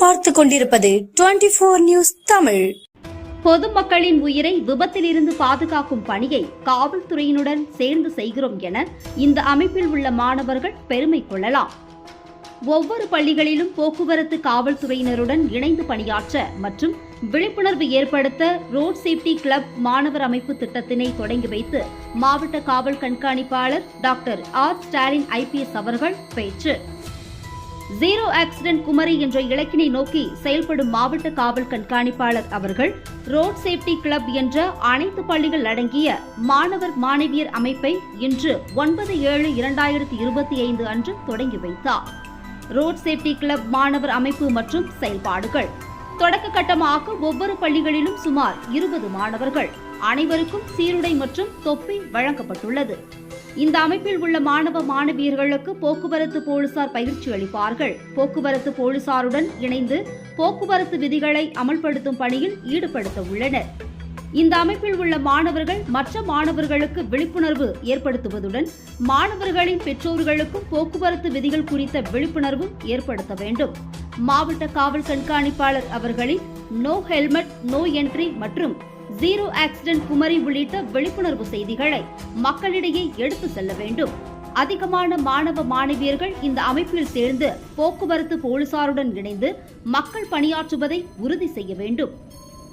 பார்த்து கொண்டிருப்பது twenty four news Tamil. பொதுமக்களின் உயிரை விபத்திலிருந்து பாதுகாக்கும் பணியை காவல்துறையினுடன் சேர்ந்து செய்கிறோம் என இந்த அமைப்பில் உள்ள மாணவர்கள் பெருமை கொள்ளலாம். ஒவ்வொரு பள்ளிகளிலும் போக்குவரத்து காவல்துறையினருடன் இணைந்து பணியாற்ற மற்றும் விழிப்புணர்வு ஏற்படுத்த ரோட் சேஃப்டி கிளப் மாணவர் அமைப்பு திட்டத்தினை தொடங்கி வைத்து மாவட்ட காவல் கண்காணிப்பாளர் டாக்டர் ஆர் ஸ்டாலின் ஐபிஎஸ் அவர்கள் பேச்சு. ஜீரோ ஆக்சிடென்ட் குமரி என்ற இலக்கினை நோக்கி செயல்படும் மாவட்ட காவல் கண்காணிப்பாளர் அவர்கள் ரோட் சேஃப்டி கிளப் என்ற அனைத்து பள்ளிகள் அடங்கிய மாணவர் மாணவியர் அமைப்பை இன்று ஒன்பது ஏழு இரண்டாயிரத்தி இருபத்தி ஐந்து அன்று தொடங்கி வைத்தார். ரோட் சேஃப்டி கிளப் மாணவர் அமைப்பு மற்றும் செயல்பாடுகள். தொடக்க கட்டமாக ஒவ்வொரு பள்ளிகளிலும் சுமார் இருபது மாணவர்கள். அனைவருக்கும் சீருடை மற்றும் தொப்பி வழங்கப்பட்டுள்ளது. இந்த அமைப்பில் உள்ள மாணவ மாணவியர்களுக்கு போக்குவரத்து போலீசார் பயிற்சி அளிப்பார்கள். போக்குவரத்து போலீசாருடன் இணைந்து போக்குவரத்து விதிகளை அமல்படுத்தும் பணியில் ஈடுபடுத்த உள்ளனர். இந்த அமைப்பில் உள்ள மாணவர்கள் மற்ற மாணவர்களுக்கு விழிப்புணர்வு ஏற்படுத்துவதுடன் மாணவர்களின் பெற்றோர்களுக்கும் போக்குவரத்து விதிகள் குறித்த விழிப்புணர்வு ஏற்படுத்த வேண்டும். மாவட்ட காவல் கண்காணிப்பாளர் அவர்களின் நோ ஹெல்மெட் நோ என்ட்ரி மற்றும் ஜீரோ ஆக்சிடென்ட் குமரி உள்ளிட்ட விழிப்புணர்வு செய்திகளை மக்களிடையே எடுத்து செல்ல வேண்டும். அதிகமான மாணவ மாணவியர்கள் இந்த அமைப்பில் சேர்ந்து போக்குவரத்து போலீசாருடன் இணைந்து மக்கள் பணியாற்றுவதை உறுதி செய்ய வேண்டும்.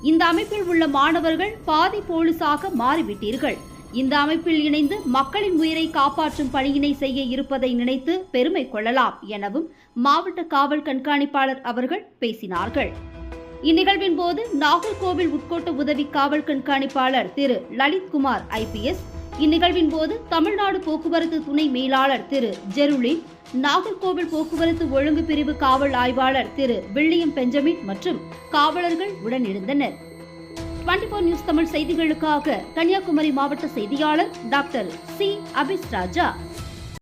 இந்த அமைப்பில் உள்ள மாணவர்கள் பாதி போலீசாக மாறிவிட்டீர்கள். இந்த அமைப்பில் இணைந்து மக்களின் உயிரை காப்பாற்றும் பணியினை செய்ய இருப்பதை நினைத்து பெருமை கொள்ளலாம் எனவும் மாவட்ட காவல் கண்காணிப்பாளர் அவர்கள் பேசினார்கள். இந்நிகழ்வின் போது நாகர்கோவில் உட்கோட்ட உதவி காவல் கண்காணிப்பாளர் திரு லலித்குமார் ஐபிஎஸ் இந்நிகழ்வின் போது தமிழ்நாடு போக்குவரத்து துணை மேலாளர் திரு ஜெருலின் நாகர்கோவில் போக்குவரத்து ஒழுங்கு பிரிவு காவல் ஆய்வாளர் திரு வில்லியம் பெஞ்சமின் மற்றும் காவலர்கள் உடனிருந்தனர் 24 நியூஸ் தமிழ் செய்திகளுக்காக கன்னியாகுமரி மாவட்ட செய்தியாளர் டாக்டர் சி. அபிஸ் ராஜா.